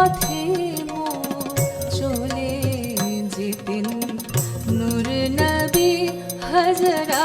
পথে চলে যেতেন। নূর নবী হজরা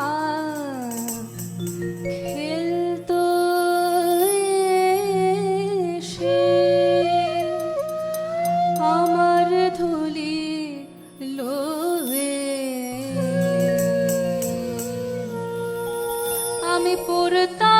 মা খেলতো সে আমার ধুলি আমি পড়তাম